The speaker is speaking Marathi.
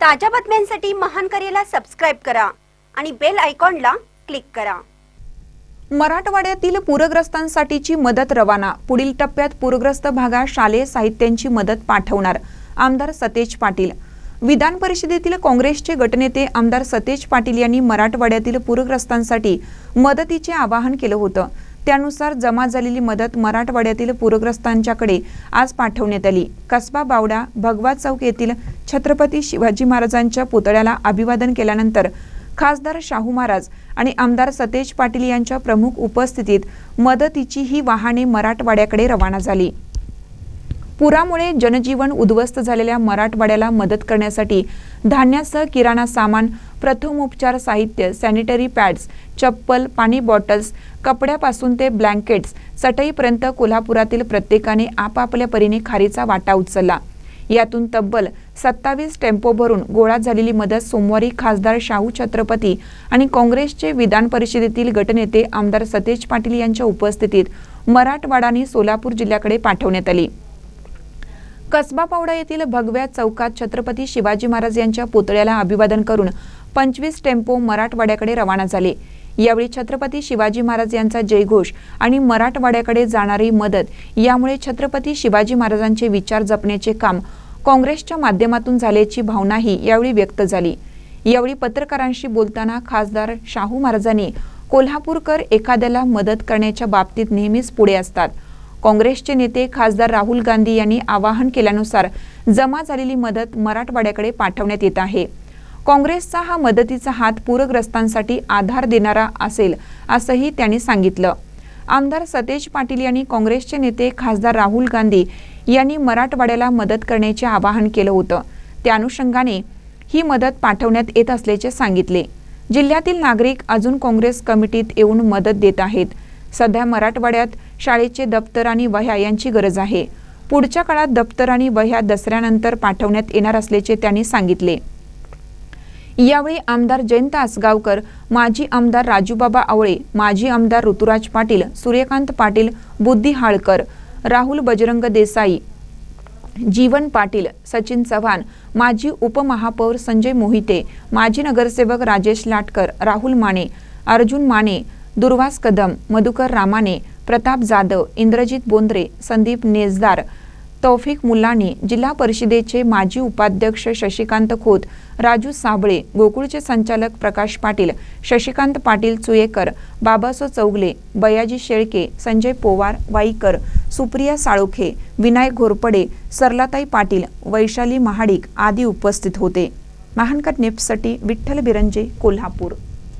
ताज्या बातम्यांसाठी महान करेला सबस्क्राईब करा आणि बेल आयकॉनला क्लिक करा. मराठवाड्यातील पूरग्रस्तांसाठीची मदत रवाना. पुढील टप्प्यात पूरग्रस्त भागात शालेय साहित्यांची मदत पाठवणार आमदार सतेज पाटील. विधान परिषदेतील काँग्रेसचे गटनेते आमदार सतेज पाटील यांनी मराठवाड्यातील पूरग्रस्तांसाठी मदतीचे आवाहन केलं होतं. त्यानुसार जमा झालेली मदत मराठवाड्यातील पूरग्रस्तांच्याकडे आज पाठवण्यात आली. कसबा बावडा भगवा चौक येथील छत्रपती शिवाजी महाराजांच्या पुतळ्याला अभिवादन केल्यानंतर खासदार शाहू महाराज आणि आमदार सतेज पाटील यांच्या प्रमुख उपस्थितीत मदतीची ही वाहने मराठवाड्याकडे रवाना झाली. पुरामुळे जनजीवन उद्ध्वस्त झालेल्या मराठवाड्याला मदत करण्यासाठी धान्यासह किराणा सामान प्रथमोपचार साहित्य सॅनिटरी पॅड्स चप्पल पाणी बॉटल्स कपड्यापासून ते ब्लँकेट्स चटईपर्यंत कोल्हापुरातील प्रत्येकाने आपापल्या परीने खारीचा वाटा उचलला. यातून तब्बल सत्तावीस टेम्पो भरून गोळा झालेली मदत सोमवारी खासदार शाहू छत्रपती आणि काँग्रेसचे विधान परिषदेतील गटनेते आमदार सतेज पाटील यांच्या उपस्थितीत मराठवाडा आणि सोलापूर जिल्ह्याकडे पाठवण्यात आली. कसबा पावडा येथील भगव्या चौकात छत्रपती शिवाजी महाराज यांच्या पुतळ्याला अभिवादन करून पंचवीस टेम्पो मराठवाड्याकडे रवाना झाले. यावेळी छत्रपती शिवाजी महाराज यांचा जयघोष आणि मराठवाड्याकडे जाणारी मदत यामुळे छत्रपती शिवाजी महाराजांचे विचार जपण्याचे काम काँग्रेसच्या माध्यमातून झाल्याची भावनाही यावेळी व्यक्त झाली. यावेळी पत्रकारांशी बोलताना खासदार शाहू महाराजांनी कोल्हापूरकर एखाद्याला मदत करण्याच्या बाबतीत नेहमीच पुढे असतात. काँग्रेसचे नेते खासदार राहुल गांधी यांनी आवाहन केल्यानुसार जमा झालेली मदत मराठवाड्याकडे पाठवण्यात येत आहे. काँग्रेसचा हा मदतीचा हात पूरग्रस्तांसाठी आधार देणारा असेल असंही त्यांनी सांगितलं. आमदार सतेज पाटील यांनी काँग्रेसचे नेते खासदार राहुल गांधी यांनी मराठवाड्याला मदत करण्याचे आवाहन केलं होतं. त्या अनुषंगाने ही मदत पाठवण्यात येत असल्याचे सांगितले. जिल्ह्यातील नागरिक अजून काँग्रेस कमिटीत येऊन मदत देत आहेत. सध्या मराठवाड्यात शाळेचे दप्तर आणि वह्या यांची गरज आहे. पुढच्या काळात दप्तर आणि वह्या दसऱ्यानंतर पाठवण्यात येणार असल्याचे त्यांनी सांगितले. यावेळी आमदार जयंत आसगावकर माजी आमदार राजूबाबा आवळे माजी आमदार ऋतुराज पाटील सूर्यकांत पाटील बुद्धी हाळकर राहुल बजरंग देसाई जीवन पाटील सचिन चव्हाण माजी उपमहापौर संजय मोहिते माजी नगरसेवक राजेश लाटकर राहुल माने अर्जुन माने दुर्वास कदम मधुकर रामाने प्रताप जाधव इंद्रजित बोंद्रे संदीप नेजदार तौफिक मुलानी जिल्हा परिषदेचे माजी उपाध्यक्ष शशिकांत खोत राजू साबळे गोकुळचे संचालक प्रकाश पाटील शशिकांत पाटील चुयेकर बाबासो चौगले बयाजी शेळके संजय पोवार वाईकर सुप्रिया साळोखे विनायक घोरपडे सरलाताई पाटील वैशाली महाडिक आदी उपस्थित होते. महानकर नेप्ससाठी विठ्ठल बिरंजे कोल्हापूर.